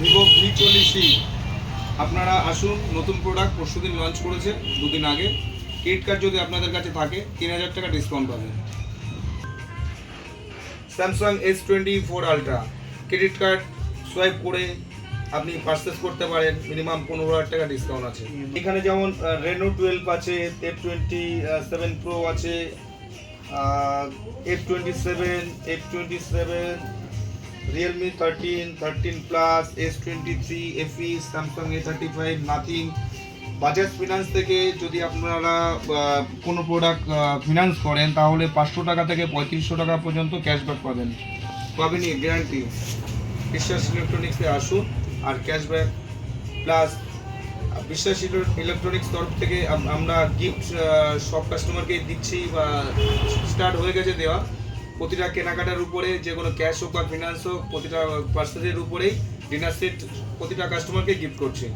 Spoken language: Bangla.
ভিভো ভি চল্লিশ আপনারা আসুন, নতুন প্রোডাক্ট পরশুদিন লঞ্চ করেছে, দুদিন আগে। ক্রেডিট কার্ড যদি আপনাদের কাছে থাকে, তিন হাজার টাকা ডিসকাউন্ট পাবেন। Samsung S twenty four ultra credit card swipe করে আপনি পারচেস করতে পারেন মিনিমাম পনেরো হাজার টাকা ডিসকাউন্ট আছে। এখানে যেমন রেনো টুয়েলভ আছে এফ টোয়েন্টি সেভেন প্রো আছে F twenty seven F twenty seven Realme thirteen thirteen plus S twenty three FE Samsung A thirty five Nothing Bajaj finance থেকে যদি আপনারা কোনো প্রোডাক্ট ফিনান্স করেন, তাহলে পাঁচশো টাকা থেকে পঁয়ত্রিশশো টাকা পর্যন্ত ক্যাশব্যাক পাবেন। পাবেনই গ্যারান্টি বিশ্বাস ইলেকট্রনিক্সে আসুন, আর ক্যাশব্যাক প্লাস বিশ্বাস ইলেকট্রনিক্স তরফ থেকে আমরা গিফট সব কাস্টমারকে দিচ্ছি, বা স্টার্ট হয়ে গেছে দেওয়া। প্রতিটা কেনাকাটার উপরে, যে কোনো ক্যাশ হোক বা ফিনান্স হোক, প্রতিটা পার্সেলের উপরেই ডিনার সেট প্রতিটা কাস্টমারকে গিফট করছি।